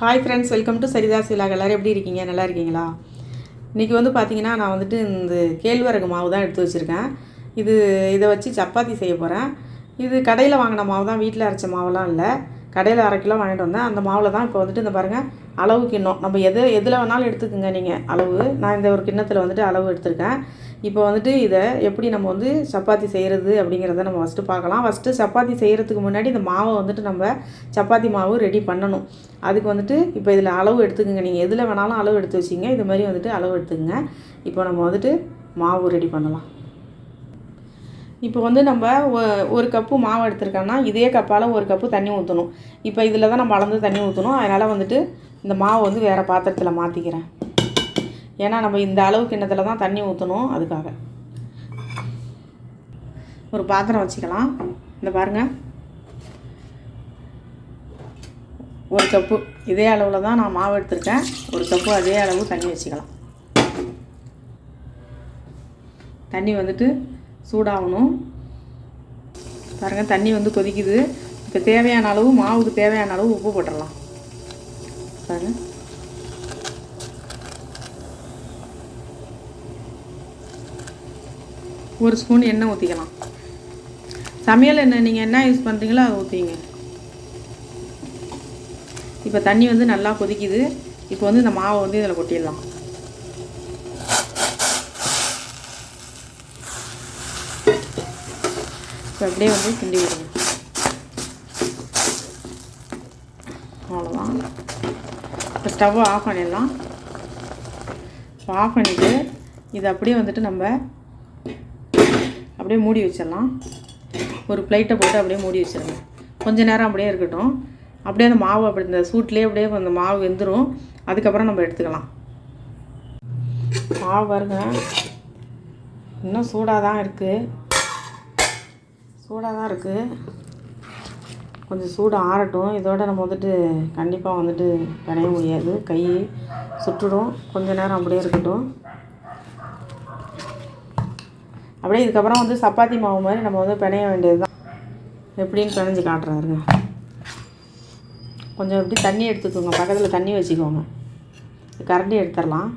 Hi friends welcome to Saritha's vlog எல்லோரும் எப்படி இருக்கீங்க? நல்லா இருக்கீங்களா? இன்றைக்கி வந்து பார்த்தீங்கன்னா நான் வந்துட்டு இந்த கேழ்வரகு மாவு தான் எடுத்து வச்சுருக்கேன். இது இதை வச்சு சப்பாத்தி செய்ய போகிறேன் இது கடையில் வாங்கின மாவு தான் வீட்டில் அரைச்ச மாவுலாம் இல்லை. கடையில் அரை கிலோ வாங்கிட்டு வந்தேன். அந்த மாவில் தான் இப்போ வந்துட்டு இந்த பாருங்கள் அளவு கிண்ணம் நம்ம எது எதில் வேணாலும் எடுத்துக்கோங்க நீங்கள் அளவு. நான் இந்த ஒரு கிண்ணத்தில் வந்துட்டு அளவு எடுத்திருக்கேன். இப்போ வந்துட்டு இதை எப்படி நம்ம வந்து சப்பாத்தி செய்கிறது அப்படிங்கிறத நம்ம ஃபஸ்ட்டு பார்க்கலாம். ஃபஸ்ட்டு சப்பாத்தி செய்கிறதுக்கு முன்னாடி இந்த மாவை வந்துட்டு நம்ம சப்பாத்தி மாவு ரெடி பண்ணணும். அதுக்கு வந்துட்டு இப்போ இதில் அளவு எடுத்துக்கோங்க. நீங்கள் எதில் வேணாலும் அளவு எடுத்து வச்சிங்க இது மாதிரி வந்துட்டு அளவு எடுத்துக்கோங்க. இப்போ நம்ம வந்துட்டு மாவு ரெடி பண்ணலாம். இப்போ வந்து நம்ம ஒ- ஒரு கப்பு மாவு எடுத்திருக்கோம்னா இதே கப்பால் ஒரு கப்பு தண்ணி ஊற்றணும் இப்போ இதில் தான் நம்ம அளந்து தண்ணி ஊற்றணும் அதனால் வந்துட்டு இந்த மாவை வந்து வேறு பாத்திரத்தில் மாற்றிக்கிறேன் ஏன்னா நம்ம இந்த அளவு கிண்ணத்தில் தான் தண்ணி ஊற்றணும் அதுக்காக. ஒரு பாத்திரம் வச்சுக்கலாம். இந்த பாருங்கள் ஒரு கப்பு. இதே அளவில் தான் நான் மாவு எடுத்திருக்கேன். ஒரு கப்பு அதே அளவு தண்ணி வச்சுக்கலாம். தண்ணி வந்துட்டு சூடாகணும். பாருங்கள் தண்ணி வந்து கொதிக்குது. இப்போ தேவையான அளவு மாவுக்கு தேவையான அளவு உப்பு போட்டுடலாம். பாருங்கள் ஒரு ஸ்பூன் எண்ணெய் ஊற்றிக்கலாம் சமையல் எண்ணெய் நீங்கள் என்ன யூஸ் பண்ணுறீங்களோ அதை ஊற்றிங்க இப்போ தண்ணி வந்து நல்லா கொதிக்குது. இப்போ வந்து இந்த மாவை வந்து இதில் கொட்டிடலாம். இப்போ அப்படியே வந்து கிண்டி விடுங்க. அவ்வளோதான் இப்போ ஸ்டவ்வை ஆஃப் பண்ணிடலாம். இப்போ ஆஃப் பண்ணிவிட்டு இதை அப்படியே வந்துட்டு நம்ம அப்படியே மூடி வச்சிடலாம். ஒரு பிளேட்டை போட்டு அப்படியே மூடி வச்சிருங்க. கொஞ்சம் நேரம் அப்படியே இருக்கட்டும். அப்படியே அந்த மாவு அப்படி இந்த சூட்லேயே அப்படியே அந்த மாவு வெந்துடும் அதுக்கப்புறம் நம்ம எடுத்துக்கலாம். மாவு பாருங்க. இன்னும் சூடாக தான் இருக்குது சூடாக தான் இருக்குது கொஞ்சம் சூடு ஆறட்டும். இதோட நம்ம வந்துட்டு கண்டிப்பாக வந்துட்டு பிணைய முடியாது. கை சுட்டுடும் கொஞ்சம் நேரம் அப்படியே இருக்கட்டும். அப்படியே இதுக்கப்புறம் வந்து சப்பாத்தி மாவு மாதிரி நம்ம வந்து பிணைய வேண்டியது தான் எப்படின்னு பிணைஞ்சு காட்டுறாருங்க. கொஞ்சம் எப்படி தண்ணி எடுத்துக்கோங்க. பக்கத்தில் தண்ணி வச்சுக்கோங்க. கரண்டி எடுத்துடலாம்.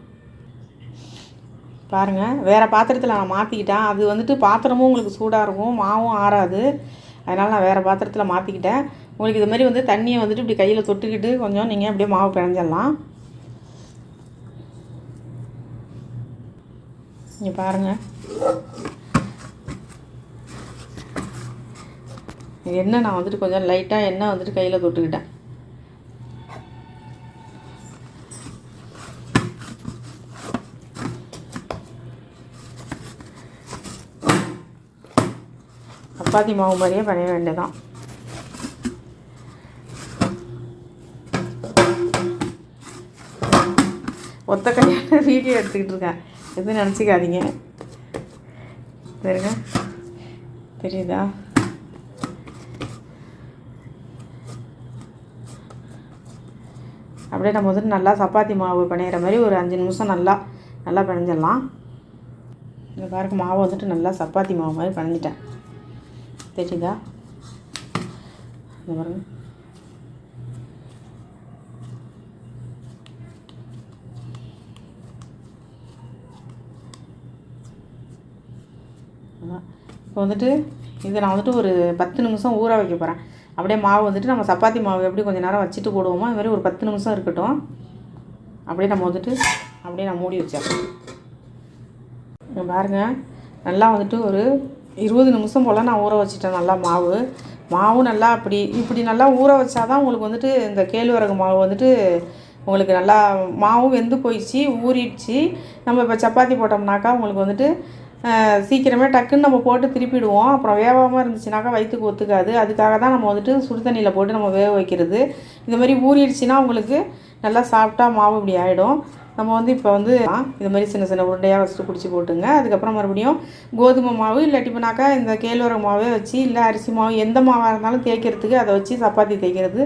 பாருங்கள் வேறு பாத்திரத்தில் நான் மாற்றிக்கிட்டேன் அது வந்துட்டு பாத்திரமும் உங்களுக்கு சூடாக இருக்கும். மாவும் ஆறாது. அதனால் நான் வேறு பாத்திரத்தில் மாற்றிக்கிட்டேன் உங்களுக்கு இது மாதிரி வந்து தண்ணியை வந்துட்டு இப்படி கையில் தொட்டுக்கிட்டு கொஞ்சம் நீங்கள் அப்படியே மாவு பிணைஞ்சிடலாம். இங்கே பாருங்கள் எண்ணெய் நான் வந்துட்டு கொஞ்சம் லைட்டாக எண்ணெய் வந்துட்டு கையில் தொட்டுக்கிட்டேன். சப்பாத்தி மாவு மாதிரியே பண்ண வேண்டியதான் ஒத்த கையால் வீடியோ எடுத்துக்கிட்டு இருக்கேன். எதுவும் நினச்சிக்காதீங்க. சரிங்க தெரியுதா? அப்படியே நம்ம வந்துட்டு நல்லா சப்பாத்தி மாவு பிணையிற மாதிரி ஒரு அஞ்சு நிமிஷம் நல்லா நல்லா பிணைஞ்சிடலாம். இந்த பாருங்க மாவு வந்துட்டு நல்லா சப்பாத்தி மாவு மாதிரி பிணைஞ்சிட்டேன். தெரியுதா? இந்த பாருங்க. இப்போ வந்துட்டு இதை நான் வந்துட்டு ஒரு பத்து நிமிஷம் ஊற வைக்க போகிறேன் அப்படியே மாவு வந்துட்டு நம்ம சப்பாத்தி மாவு எப்படி கொஞ்சம் நேரம் வச்சுட்டு போடுவோமோ அது மாதிரி ஒரு பத்து நிமிஷம் இருக்கட்டும். அப்படியே நம்ம வந்துட்டு அப்படியே நான் மூடி வச்சிடறேன். இங்க பாருங்க நல்லா வந்துட்டு ஒரு இருபது நிமிஷம் போல் நான் ஊற வச்சுட்டேன் நல்லா மாவு. மாவும் நல்லா அப்படி இப்படி நல்லா ஊற வச்சாதான் உங்களுக்கு வந்துட்டு இந்த கேழ்வரகு மாவு வந்துட்டு உங்களுக்கு நல்லா மாவும் வெந்து போயிடுச்சு ஊறிடுச்சு. நம்ம இப்போ சப்பாத்தி போட்டோம்னாக்கா உங்களுக்கு வந்துட்டு சீக்கிரமே டக்குன்னு நம்ம போட்டு திருப்பிடுவோம். அப்புறம் வேகாமல் இருந்துச்சுனாக்கா வயிற்றுக்கு ஒத்துக்காது. அதுக்காக தான் நம்ம வந்துட்டு சுடு தண்ணியில் போட்டு நம்ம வேக வைக்கிறது. இந்த மாதிரி ஊறிடுச்சுன்னா உங்களுக்கு நல்லா சாப்பிட்டா மாவு இப்படி ஆகிடும் நம்ம வந்து இப்போ வந்து இது மாதிரி சின்ன சின்ன உருண்டையாக ஃபஸ்ட்டு பிடிச்சி போட்டுங்க. அதுக்கப்புறம் மறுபடியும் கோதுமை மாவு இல்லாட்டிப்பினாக்கா இந்த கேழ்வரகு மாவே வச்சு இல்லை அரிசி மாவு எந்த மாவாக இருந்தாலும் தேய்க்கிறதுக்கு அதை வச்சு சப்பாத்தி தேய்க்கிறது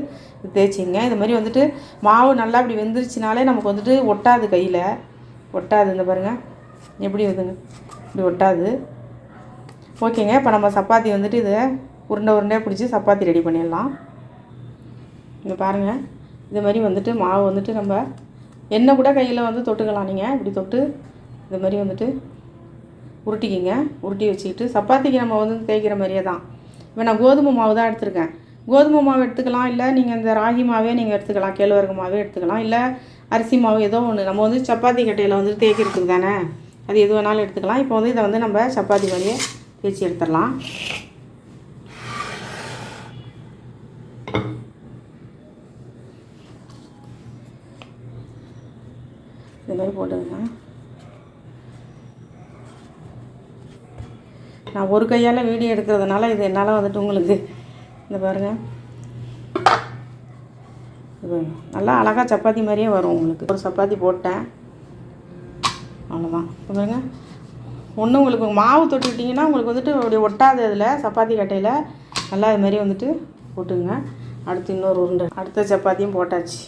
தேய்ச்சிங்க. இது மாதிரி வந்துட்டு மாவு நல்லா இப்படி வெந்துருச்சுனாலே நமக்கு வந்துட்டு ஒட்டாது கையில். ஒட்டாது இந்த பாருங்கள் எப்படி வருதுங்க? இப்படி ஒட்டாது. ஓகேங்க இப்போ நம்ம சப்பாத்தி வந்துட்டு இதை உருண்டை உருண்டையாக பிடிச்சி சப்பாத்தி ரெடி பண்ணிடலாம். இங்கே பாருங்கள் இது மாதிரி வந்துட்டு மாவு வந்துட்டு நம்ம எண்ணெய் கூட கையில் வந்து தொட்டுக்கலாம் நீங்கள் இப்படி தொட்டு இது மாதிரி வந்துட்டு உருட்டிக்கிங்க. உருட்டி வச்சுக்கிட்டு சப்பாத்திக்கு நம்ம வந்து தேய்க்கிற மாதிரியே தான். இப்போ நான் கோதுமை மாவு தான் எடுத்திருக்கேன். கோதுமை மாவு எடுத்துக்கலாம் இல்லை நீங்கள் இந்த ராகி மாவே நீங்கள் எடுத்துக்கலாம் கேழ்வரகு மாவே எடுத்துக்கலாம் இல்லை அரிசி மாவு ஏதோ ஒன்று நம்ம வந்து சப்பாத்தி கட்டையில் வந்துட்டு தேய்க்கிறதுக்கு தானே? அது எது வேணாலும் எடுத்துக்கலாம். இப்போ வந்து இதை வந்து நம்ம சப்பாத்தி மாதிரியே தேய்ச்சி எடுத்துடலாம். இது மாதிரி போட்டுக்கலாம் நான் ஒரு கையால் வீடியோ எடுக்கிறதுனால இது என்னால் வந்துட்டு உங்களுக்கு இந்த பாருங்கள் இது நல்லா அழகாக சப்பாத்தி மாதிரியே வரும் உங்களுக்கு. ஒரு சப்பாத்தி போட்டேன். அவ்வளோதான் பாருங்க. ஒன்று உங்களுக்கு மாவு தொட்டுக்கிட்டிங்கன்னா உங்களுக்கு வந்துட்டு அப்படி ஒட்டாத இதில் சப்பாத்தி கட்டையில். நல்லா இது மாதிரி வந்துட்டு போட்டுங்க அடுத்து இன்னொரு உருண்டை. அடுத்த சப்பாத்தியும் போட்டாச்சு.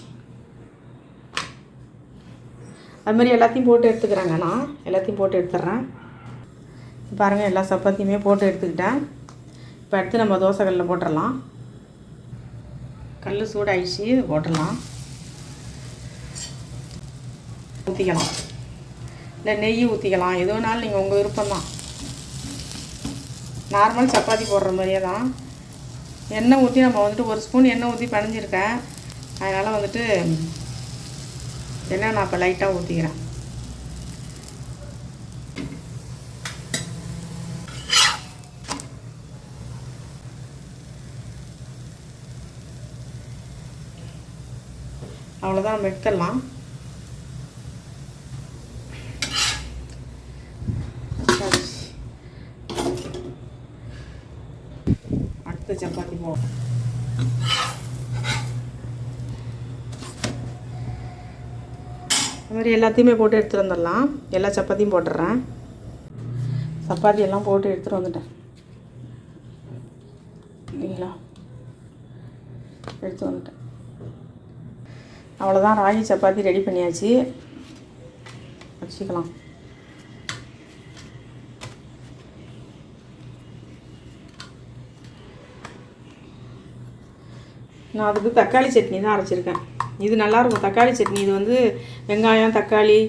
அதுமாதிரி எல்லாத்தையும் போட்டு எடுத்துக்கிறேங்க நான். எல்லாத்தையும் போட்டு எடுத்துட்றேன் பாருங்கள் எல்லா சப்பாத்தியுமே போட்டு எடுத்துக்கிட்டேன். இப்போ அடுத்து நம்ம தோசை கல்லில் போட்டுடலாம் கல் சூடாயிடுச்சு போட்டுடலாம் ஊற்றிக்கலாம் இல்லை நெய் ஊற்றிக்கலாம் எது வேணாலும் நீங்கள் உங்கள் விருப்பம் தான் நார்மல் சப்பாத்தி போடுற மாதிரியே தான். எண்ணெய் ஊற்றி நம்ம வந்துட்டு ஒரு ஸ்பூன் எண்ணெய் ஊற்றி பனைஞ்சிருக்கேன். அதனால் வந்துட்டு எண்ணெய் நான் இப்போ லைட்டாக ஊற்றிக்கிறேன் அவ்வளோதான் நம்ம எடுத்துடலாம் அடுத்த சப்பாத்தி போ இந்த மாதிரி எல்லாத்தையுமே போட்டு எடுத்துகிட்டு வந்துடலாம். எல்லா சப்பாத்தியும் போட்டுடுறேன் சப்பாத்தி எல்லாம் போட்டு எடுத்துகிட்டு வந்துட்டேன். இல்லைங்களா எடுத்து வந்துட்டேன். அவ்வளோதான் ராகி சப்பாத்தி ரெடி பண்ணியாச்சு. வச்சுக்கலாம். நான் அதுக்கு தக்காளி சட்னி தான் அரைச்சிருக்கேன். இது நல்லாயிருக்கும். தக்காளி சட்னி இது வந்து வெங்காயம் தக்காளி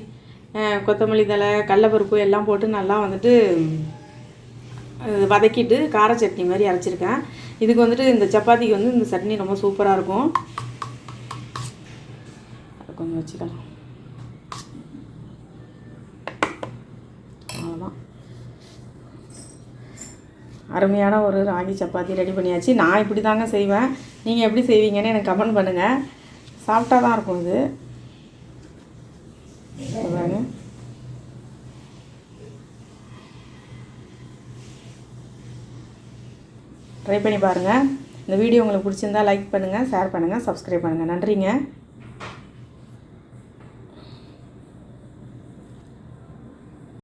கொத்தமல்லி தழை கடலப்பருப்பு எல்லாம் போட்டு நல்லா வந்துட்டு வதக்கிட்டு கார சட்னி மாதிரி அரைச்சிருக்கேன். இதுக்கு வந்துட்டு இந்த சப்பாத்திக்கு வந்து இந்த சட்னி ரொம்ப சூப்பராக இருக்கும். அது கொஞ்சம் வச்சுக்கலாம். அவ்வளோதான் அருமையான ஒரு ராகி சப்பாத்தி ரெடி பண்ணியாச்சு. நான் இப்படி தாங்க செய்வேன். நீங்கள் எப்படி செய்வீங்கன்னு எனக்கு கமெண்ட் பண்ணுங்கள் சாப்பிட்டா தான் இருக்கும் இது. ட்ரை பண்ணி பாருங்கள் இந்த வீடியோ உங்களுக்கு பிடிச்சிருந்தா லைக் பண்ணுங்கள் ஷேர் பண்ணுங்கள் சப்ஸ்கிரைப் பண்ணுங்கள் நன்றிங்க.